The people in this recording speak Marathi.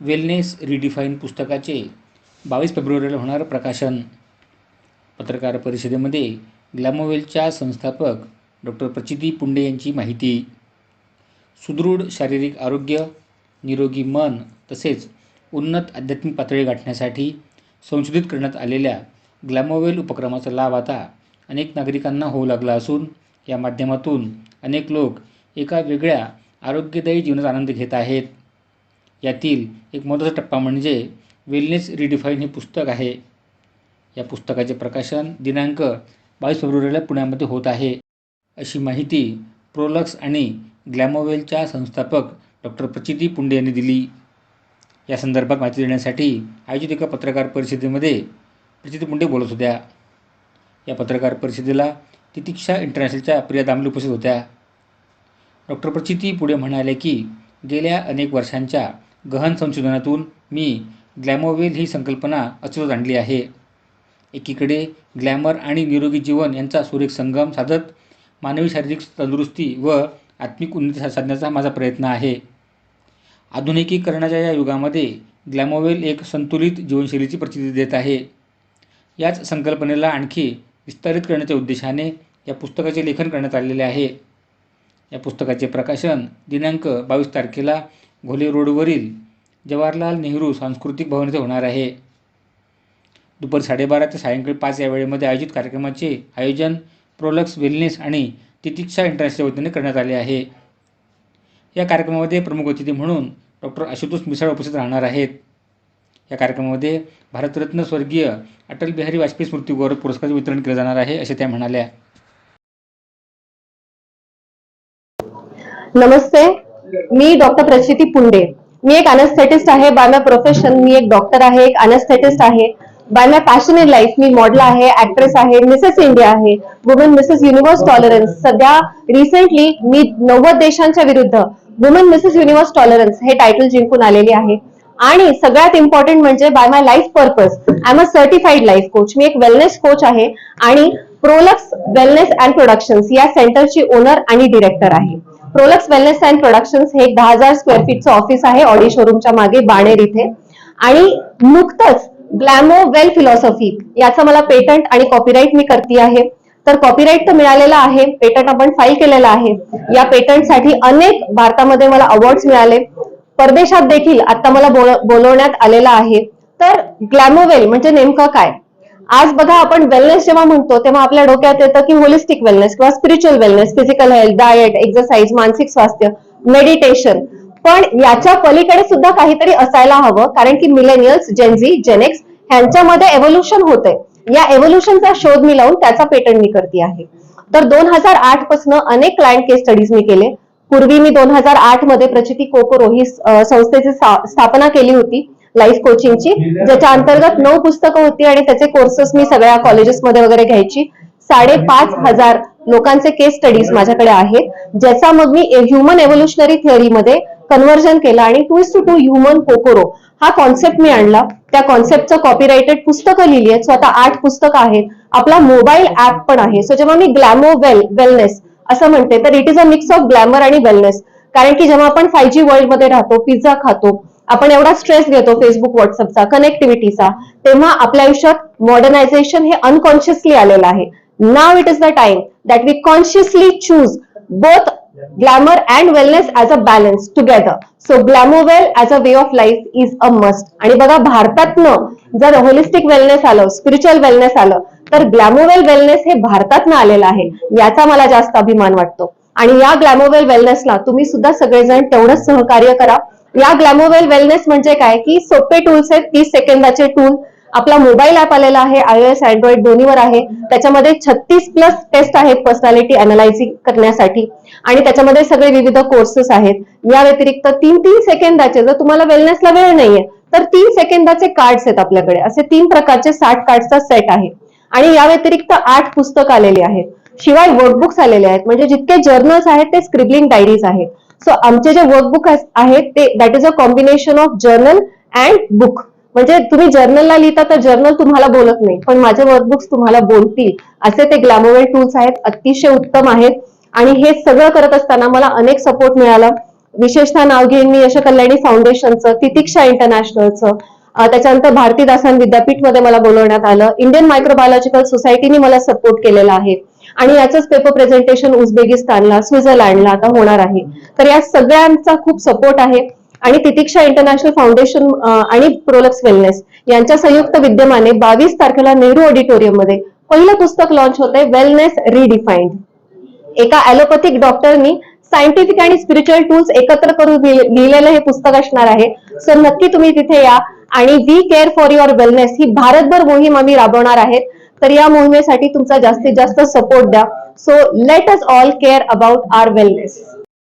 वेलनेस रिडिफाईन पुस्तकाचे बावीस फेब्रुवारीला होणारं प्रकाशन. पत्रकार परिषदेमध्ये ग्लॅमोवेलच्या संस्थापक डॉक्टर प्रचिती पुंडे यांची माहिती. सुदृढ शारीरिक आरोग्य निरोगी मन तसेच उन्नत आध्यात्मिक पातळी गाठण्यासाठी संशोधित करण्यात आलेल्या ग्लॅमोवेल उपक्रमाचा लाभ आता अनेक नागरिकांना होऊ लागला असून या माध्यमातून अनेक लोक एका वेगळ्या आरोग्यदायी जीवनाचा आनंद घेत आहेत. यातील एक महत्त्वाचा टप्पा म्हणजे वेलनेस रिडिफाईन हे पुस्तक आहे. या पुस्तकाचे प्रकाशन दिनांक बावीस फेब्रुवारीला पुण्यामध्ये होत आहे. अशी माहिती प्रोलक्स आणि ग्लॅमोवेलच्या संस्थापक डॉक्टर प्रचिती पुंडे यांनी दिली. या संदर्भात माहिती देण्यासाठी आयोजित एका पत्रकार परिषदेमध्ये प्रचिती पुंडे बोलत होत्या. या पत्रकार परिषदेला तितिक्षा इंटरनॅशनलच्या प्रिया दामले उपस्थित होत्या. डॉक्टर प्रचिती पुढे म्हणाले की गेल्या अनेक वर्षांच्या गहन संशोधनातून मी ग्लॅमोवेल ही संकल्पना अस्तित्वात आणली आहे. एकीकडे ग्लॅमर आणि निरोगी जीवन यांचा सुरेख संगम साधत मानवी शारीरिक तंदुरुस्ती व आत्मिक उन्नती सा- साधण्याचा माझा प्रयत्न आहे. आधुनिकीकरणाच्या या युगामध्ये ग्लॅमोवेल एक संतुलित जीवनशैलीची प्रचिती देत आहे. याच संकल्पनेला आणखी विस्तारित करण्याच्या उद्देशाने या पुस्तकाचे लेखन करण्यात आलेले आहे. या पुस्तकाचे प्रकाशन दिनांक बावीस तारखेला घोले रोडवरील जवाहरलाल नेहरू सांस्कृतिक भवन येथे होणार आहे. दुपारी साडेबारा ते सायंकाळी पाच या वेळेमध्ये आयोजित कार्यक्रमाचे आयोजन प्रोलक्स वेलनेस आणि तितिक्षा इंटरनॅशनलच्या वतीने करण्यात आले आहे. या कार्यक्रमामध्ये प्रमुख अतिथी म्हणून डॉक्टर आशुतोष मिसाळ उपस्थित राहणार आहेत. या कार्यक्रमामध्ये भारतरत्न स्वर्गीय अटल बिहारी वाजपेयी स्मृती गौरव पुरस्काराचे वितरण केले जाणार आहे असे त्या म्हणाल्या. नमस्ते. मी डॉक्टर प्रचिती पुंडे. मी एक अनस्थेटिस्ट आहे बाय माय प्रोफेशन मी एक डॉक्टर आहे एक अनस्थेटिस्ट आहे. By my passion in life me model आहे ऍक्ट्रेस आहे मिसेस इंडिया आहे वुमन मिसेस युनिव्हर्स टॉलरन्स सध्या रिसेंटली मी नव्वद देशांच्या विरुद्ध वुमन मिसेस युनिव्हर्स टॉलरन्स हे टायटल जिंकून आलेली आहे. आणि सगळ्यात इम्पॉर्टंट म्हणजे by my life purpose I am a certified life coach मी एक वेलनेस कोच आहे आणि प्रोलक्स वेलनेस अँड प्रोडक्शन्स या सेंटरची ओनर आणि डिरेक्टर आहे. प्रोलक्स वेलनेस अँड प्रोडक्शन्स हे एक दहा हजार स्क्वेअर फीटचं ऑफिस आहे ऑडी शोरूमच्या मागे बाणेर इथे. आणि नुकतंच ग्लॅमो वेल फिलॉसॉफी याचं मला पेटंट आणि कॉपीराईट मी करते आहे. तर कॉपीराईट तर मिळालेला आहे पेटंट आपण फाईल केलेला आहे. या पेटंटसाठी अनेक भारतामध्ये मला अवॉर्ड्स मिळाले. परदेशात देखील आता मला बोलवण्यात आलेला आहे. तर ग्लॅमोवेल म्हणजे नेमकं काय? आज बघा आपण वेलनेस जेव्हा म्हणतो तेव्हा आपल्या डोक्यात येतं की होलिस्टिक वेलनेस किंवा spiritual wellness physical health diet exercise मानसिक स्वास्थ्य मेडिटेशन पण याच्या पलीकडे सुद्धा काहीतरी असायला हवं कारण की millennials gen Z gen X ह्यांच्यामध्ये एव्होल्युशन होतंय. या एव्होल्युशनचा शोध मी लावून त्याचा पेटंट मी करते आहे. तर दोन हजार आठपासून अनेक क्लायंट केस स्टडीज मी केले. पूर्वी मी दोन हजार आठमध्ये प्रचिती कोकोरो ही संस्थेची स्थापना केली होती. लाईफ कोचिंगची ज्याच्या अंतर्गत नऊ पुस्तकं होती आणि त्याचे कोर्सेस मी सगळ्या कॉलेजेसमध्ये वगैरे घ्यायची. साडेपाच हजार लोकांचे केस स्टडीज माझ्याकडे आहेत ज्याचा मग मी ह्युमन एव्होल्युशनरी थिअरीमध्ये कन्व्हर्जन केलं आणि टू टू टू ह्युमन कोकोरो हा कॉन्सेप्ट मी आणला. त्या कॉन्सेप्टचं कॉपीराइटेड पुस्तकं लिहिली आहेत. स्वतः आठ पुस्तकं आहेत. आपला मोबाईल ऍप पण आहे. सो जेव्हा मी ग्लॅमो वेल वेलनेस असं म्हणते तर it is a mix of glamour आणि वेलनेस कारण की जेव्हा आपण फाय जी वर्ल्डमध्ये राहतो पिझ्झा खातो आपण एवढा स्ट्रेस घेतो फेसबुक व्हॉट्सअपचा कनेक्टिव्हिटीचा तेव्हा आपल्या आयुष्यात मॉडर्नायझेशन हे अनकॉन्शियसली आलेलं आहे. नाव it is the time that we consciously choose both glamour and wellness as a balance together so Glamowell as a way of life is a must आणि बघा भारतातनं जर होलिस्टिक वेलनेस आलं स्पिरिच्युअल वेलनेस आलं तर ग्लॅमोवेल वेलनेस हे भारतातनं आलेलं आहे याचा मला जास्त अभिमान वाटतो. आणि या ग्लॅमोवेल वेलनेसला तुम्ही सुद्धा सगळेजण तेवढंच सहकार्य करा. या ग्लॅमोवेल वेलनेस म्हणजे काय? की सोपे टूल्स आहेत तीस सेकंदाचे टूल आपला मोबाईल ऍप आलेला आहे आयओएस अँड्रॉइड दोन्हीवर आहे. त्याच्यामध्ये छत्तीस प्लस टेस्ट आहेत पर्सनॅलिटी अनालायझिंग करण्यासाठी. आणि त्याच्यामध्ये सगळे विविध कोर्सेस आहेत. या व्यतिरिक्त तीन तीन सेकंदाचे जर तुम्हाला वेलनेसला वेळ नाहीये तर तीन सेकंदाचे कार्ड्स आहेत आपल्याकडे. असे तीन प्रकारचे साठ कार्ड्सचा सेट आहे. आणि या व्यतिरिक्त आठ पुस्तक आलेली आहेत. शिवाय वर्कबुक्स आलेले आहेत. म्हणजे जितके जर्नल्स आहेत ते स्क्रिबलिंग डायरीज आहेत. सो आमचे जे वर्कबुक आहेत ते that is a combination of journal and book म्हणजे तुम्ही जर्नलला लिहिता तर जर्नल तुम्हाला बोलत नाही. पण माझे वर्कबुक्स तुम्हाला बोलतील. असे ते ग्लॅमोवेल टूल्स आहेत अतिशय उत्तम आहेत. आणि हे सगळं करत असताना मला अनेक सपोर्ट मिळाला. विशेषतः नाव घेईन मी यश कल्याणी फाउंडेशनचं तितिक्षा इंटरनॅशनलचं अं, त्याच्यानंतर भारतीदासन विद्यापीठमध्ये मला बोलवण्यात आलं. इंडियन मायक्रोबायोलॉजिकल सोसायटीने मला सपोर्ट केलेला आहे. आणि याचंच पेपर प्रेझेंटेशन उझबेकिस्तानला स्वित्झर्लंडला आता होणार आहे. तर या सगळ्यांचा खूप सपोर्ट आहे. आणि तितिक्षा इंटरनॅशनल फाउंडेशन आणि प्रोलक्स वेलनेस यांच्या संयुक्त विद्यमाने बावीस तारखेला नेहरू ऑडिटोरियममध्ये पहिलं पुस्तक लॉन्च होतंय वेलनेस रिडिफाईंड एका ऍलोपॅथिक डॉक्टरनी सायंटिफिक आणि स्पिरिच्युअल टूल्स एकत्र करून लिहिलेलं हे पुस्तक असणार आहे. सर नक्की तुम्ही तिथे या. आणि we care for your wellness ही भारतभर मोहीम आम्ही राबवणार आहेत. तर या मोहिमेसाठी तुमचा जास्तीत जास्त सपोर्ट द्या. So let us all care about our wellness